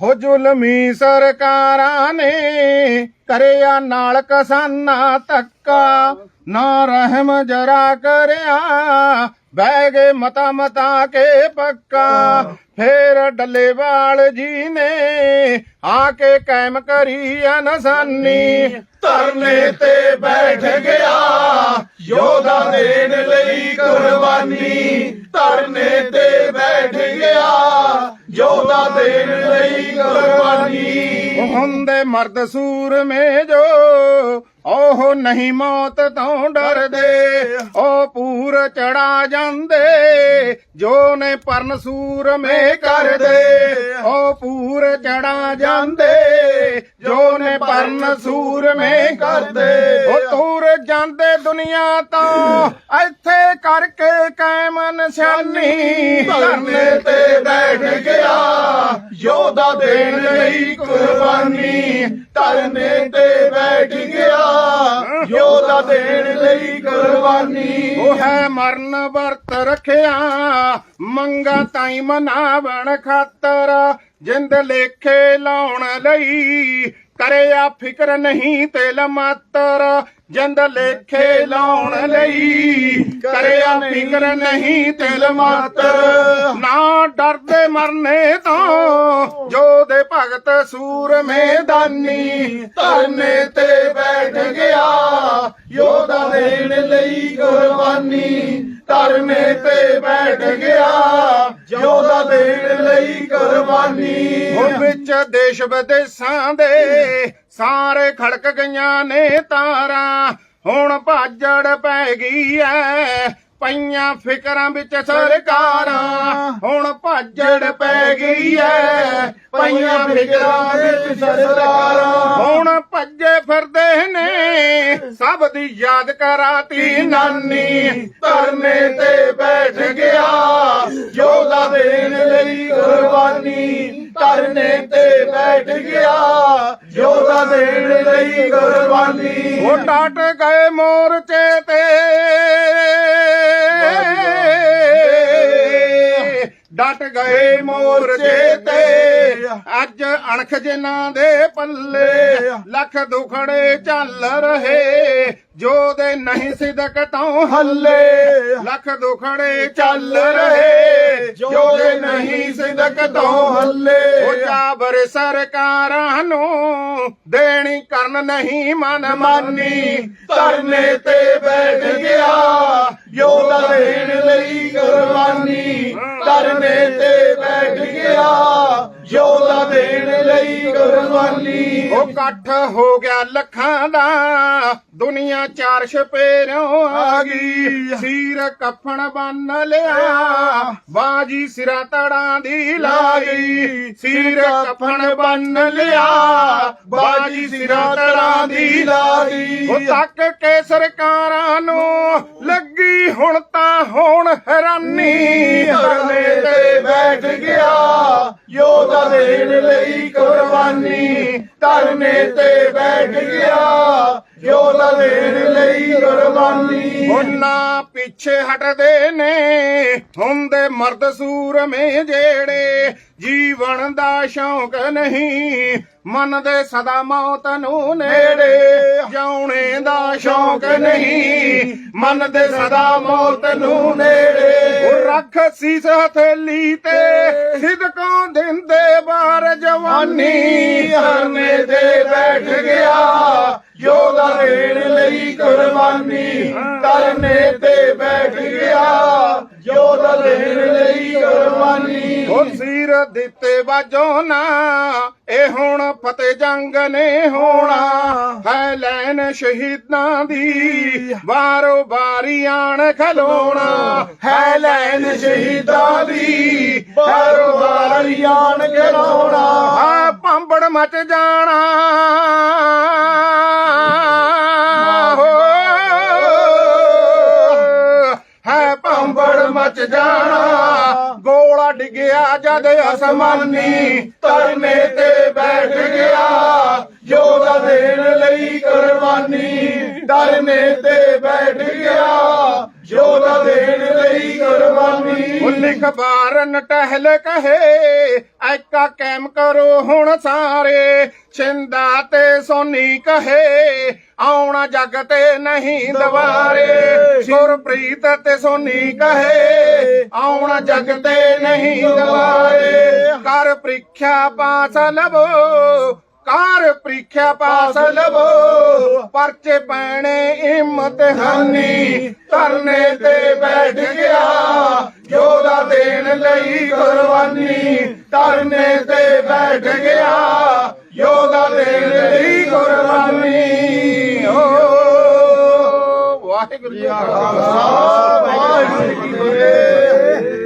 ਹੋ ਜ਼ੁਲਮੀ ਸਰਕਾਰਾਂ ਨੇ ਕਰਿਆ ਨਾਲ ਕਿਸਾਨਾਂ ਧੱਕਾ ਨਾ ਰਹਿਮ ਜਰਾ ਕਰਿਆ, ਬਹਿ ਗਏ ਮਤਾ ਮਤਾ ਕੇ ਪੱਕਾ। ਫੇਰ ਡੱਲੇਵਾਲ ਜੀ ਨੇ ਆ ਕੇ ਕਾਇਮ ਕਰੀ ਅਨਸਾਨੀ। ਧਰਨੇ ਤੇ ਬੈਠ ਗਿਆ, ਯੋਧਾ ਦੇਣ ਲਈ ਕੁਰਬਾਨੀ। ਧਰਨੇ ਤੇ ਬੈਠ ਗਿਆ ਹੁੰਦੇ ਮਰਦ ਸੂਰਮੇ ਜੋ ਉਹ ਨਹੀਂ ਮੌਤ ਤੋਂ ਡਰਦੇ ਉਹ ਪੂਰ ਚੜਾ ਜਾਂਦੇ ਜੋ ਨੇ ਪਰਨ ਸੂਰਮੇ ਕਰਦੇ। ਉਹ ਪੂਰ ਚੜਾ ਜਾਂਦੇ ਜੋ ਨੇ ਪਰਨ ਸੂਰਮੇ ਕਰਦੇ। ਉਹ ਤੂਰ ਜਾਂਦੇ ਦੁਨੀਆ ਤੋਂ ਇੱਥੇ ਕਰਕੇ ਕਾਇਮ ਨਿਸ਼ਾਨੀ। ਧਰਨੇ ਤੇ ਬੈਠ ਗਿਆ ਯੋਧਾ ਦੇਣ ਲਈ ਕੁਰਬਾਨੀ। ਧਰਨੇ ਤੇ ਦੇਣ ਲਈ ਕੁਰਬਾਨੀ। ਉਹ ਹੈ ਮਰਨ ਵਰਤ ਰਖਿਆ, ਮੰਗਾ ਤਾਈ ਮਨਾਵਣ ਖਾਤਰ, ਜਿੰਦ ਲੇਖੇ ਲਾਉਣ ਲਈ ਕਰਿਆ ਫਿਕਰ ਨਹੀਂ ਤਿਲ ਮਾਤਰ, ਜਿੰਦ ਲੇਖੇ ਲਾਉਣ ਲਈ। ਕਰਿਆ ਫਿਕਰ ਨਹੀਂ ਤਿਲ ਮਾਤਰ, ਨਾ ਡਰਦੇ ਮਰਨੇ ਤੋਂ। ਜੋ ਦੇ ਭਗਤ ਸੂਰ ਮੈਦਾਨੀ, ਧਰਨੇ ਤੇ ਬੈਠ ਗਿਆ। ਯੋਧਾ ਦੇਣ ਲਈ ਕੁਰਬਾਨੀ। ਧਰਨੇ ਤੇ ਬੈਠ ਗਿਆ ਯੋਧਾ ਦੇਣ ਲਈ ਕੁਰਬਾਨੀ। ਹੁਣ ਵਿੱਚ ਦੇਸ਼ ਵਿਦੇਸ਼ਾਂ ਦੇ ਸਾਰੇ ਖੜਕ ਗਈਆਂ ਨੇ ਤਾਰਾਂ, ਹੁਣ ਭਾਜੜ ਪੈ ਗਈ ਐ। ਪਈਆਂ ਫਿਕਰਾਂ ਵਿੱਚ ਸਰਕਾਰਾਂ ਹੁਣ ਭਾਜੜ ਪੈ ਗਈ ਐ। ਪਈਆਂ ਫਿਕਰਾਂ ਵਿੱਚ ਸਰਕਾਰਾਂ ਹੁਣ ਭੱਜੇ ਫਿਰਦੇ ਨੇ। ਸਭ ਦੀ ਯਾਦ ਕਰਾਤੀ ਨਾਨੀ ਧਰਨੇ ਤੇ ਬੈਠ ਗਿਆ। ਯੋਧਾ ਦੇਣ ਲਈ ਕੁਰਬਾਨੀ ਧਰਨੇ ਤੇ ਬੈਠ ਗਿਆ। ਯੋਧਾ ਦੇਣ ਲਈ ਕੁਰਬਾਨੀ। ਉਹ ਡਟ ਗਏ ਮੋਰਚੇ ਤੇ। ਡਟ ਗਏ ਮੋਰਚੇ ਤੇ। ਅੱਜ ਅਣਖ ਜਿਨ੍ਹਾਂ ਦੇ ਪੱਲੇ ਲੱਖ ਦੁਖੜੇ ਚੱਲ ਰਹੇ। ਜੋ ਦੇ ਨਹੀਂ ਸਿਦਕ ਤੋਂ ਹੱਲੇ। ਲੱਖ ਦੁਖੜੇ ਚੱਲ ਰਹੇ। ਜੋ ਦੇ ਨਹੀਂ ਸਿਦਕ ਤੋਂ ਹੱਲੇ। ਉਹ ਜਾਬਰ ਸਰਕਾਰਾਂ ਨੂੰ ਦੇਣੀ ਕਰਨ ਨਹੀਂ ਮਨ ਮਾਨੀ। ਧਰਨੇ ਤੇ ਬੈਠ ਗਿਆ। ਯੋਧਾ ਦੇਣ ਲਈ ਕੁਰਬਾਨੀ ਧਰਨੇ ਤੇ ਬੈਠ ਗਿਆ। ਯੋਧਾ ਦੇਣ ਲਈ ਕੁਰਬਾਨੀ। ਉਹ ਇਕੱਠ ਹੋ ਗਿਆ ਲੱਖਾਂ ਦਾ ਦੁਨੀਆ ਚਾਰ ਛਪੇਰੋਂ ਆ ਗਈ। ਸੀਰ ਕਫਣ ਬੰਨ ਲਿਆ ਬਾਜੀ ਸਿਰਾ ਤੜਾਂ ਦੀ ਲਾ ਗਈ। ਸੀਰ ਕਫਣ ਬੰਨ ਲਿਆ ਬਾਜੀ ਸਿਰਾ ਤੜਾਂ ਦੀ ਲਾ ਗਈ। ਉਹ ਤੱਕ ਕੇ ਸਰਕਾਰਾਂ ਨੂੰ ਲੱਗੀ ਹੁਣ ਤਾਂ ਹੁਣ ਹੈਰਾਨੀ। ਧਰਨੇ ਤੇ ਬੈਠ ਗਿਆ, ਯੋਧਾ ਦੇਣ ਲਈ ਕੁਰਬਾਨੀ। ਧਰਨੇ ਤੇ ਬੈਠ ਯੋਧਾ ਦੇਣ ਲਈ ਕੁਰਬਾਨੀ। ਉਹਨਾਂ ਪਿੱਛੇ ਹਟਦੇ ਨੇ ਹੁੰਦੇ ਮਰਦ ਸੂਰਮੇ ਜਿਹੜੇ ਜੀਵਨ ਦਾ ਸ਼ੌਕ ਨਹੀਂ ਮੰਨਦੇ ਸਦਾ ਮੌਤ ਨੂੰ ਨੇੜੇ। ਜਾਉਣੇ ਦਾ ਸ਼ੌਕ ਨਹੀਂ ਮੰਨਦੇ ਸਦਾ ਮੌਤ ਨੂੰ ਨੇੜੇ। ਉਹ ਰੱਖ ਸੀਸ ਹਥੇਲੀ ਤੇ ਸਿਦਕੋਂ ਦਿੰਦੇ ਬਾਰ ਜਵਾਨੀ। ਧਰਨੇ ਤੇ ਬੈਠ ਗਿਆ ਯੋਧਾ ਦੇਣ ਲਈ ਕੁਰਬਾਨੀ ਧਰਨੇ ਤੇ ਬੈਠ ਗਿਆ ਯੋਧਾ ਦੇਣ ਲਈ ਕੁਰਬਾਨੀ। ਉਹ ਸੀਰ ਦਿੱਤੇ ਬਾਜੋ ਨਾ, ਇਹ ਹੁਣ ਫਤਿਹ ਜੰਗ ਨੇ ਹੋਣਾ। ਹੈ ਲੈਨ ਸ਼ਹੀਦਾਂ ਦੀ, ਵਾਰੋ ਵਾਰੀ ਆਣ ਖਲੋਣਾ। ਹੈ ਲੈਨ ਸ਼ਹੀਦਾਂ ਦੀ ਬਾਰੋ ਬਾਰੀ ਆਣ ਖਲੋਣਾ। ਲਾਉਣਾ ਆ ਪੰਬੜ ਮਚ ਜਾਣਾ ਮਚ ਜਾਣਾ। ਗੋਲਾ ਡਿੱਗਿਆ ਜਦ ਅਸਮਾਨੀ ਧਰਨੇ ਤੇ ਬੈਠ ਗਿਆ। ਯੋਧਾ ਦੇਣ ਲਈ ਕੁਰਬਾਨੀ ਧਰਨੇ ਤੇ ਬੈਠ ਗਿਆ। ਜੋਦਾ ਦੇਣ ਲਈ ਕੁਰਬਾਨੀ। ਲਿਖ ਬਾਰਨ ਟਹਿਲ ਕਹੇ ਐਕਾ ਕੈਮ ਕਰੋ ਹੁਣ ਸਾਰੇ। ਛਿੰਦਾ ਤੇ ਸੋਨੀ ਕਹੇ ਆਉਣਾ ਜੱਗ ਤੇ ਨਹੀਂ ਦਵਾਰੇ। ਗੁਰਪ੍ਰੀਤ ਤੇ ਸੋਨੀ ਕਹੇ ਆਉਣਾ ਜੱਗ ਤੇ ਨਹੀਂ ਦਵਾਰੇ। ਕਰ ਪ੍ਰੀਖਿਆ ਪਾਸ ਲਵੋ ਕਾਰ ਪ੍ਰੀਖਿਆ ਪਾਸ ਲਵੋ। ਪਰਚੇ ਪੈਣੇ ਇਮਤਿਹਾਨੀ ਧਰਨੇ ਤੇ ਬੈਠ ਗਿਆ। ਯੋਦਾ ਦੇਣ ਲਈ ਕੁਰਬਾਨੀ। ਧਰਨੇ ਤੇ ਬੈਠ ਗਿਆ। ਯੋਦਾ ਦੇਣ ਲਈ ਕੁਰਬਾਨੀ। ਓ ਵਾਹਿਗੁਰੂ ਜੀ ਕਾ ਖਾਲਸਾ। ਵਾਹਿਗੁਰੂ ਜੀ ਕੀ ਫਤਿਹ।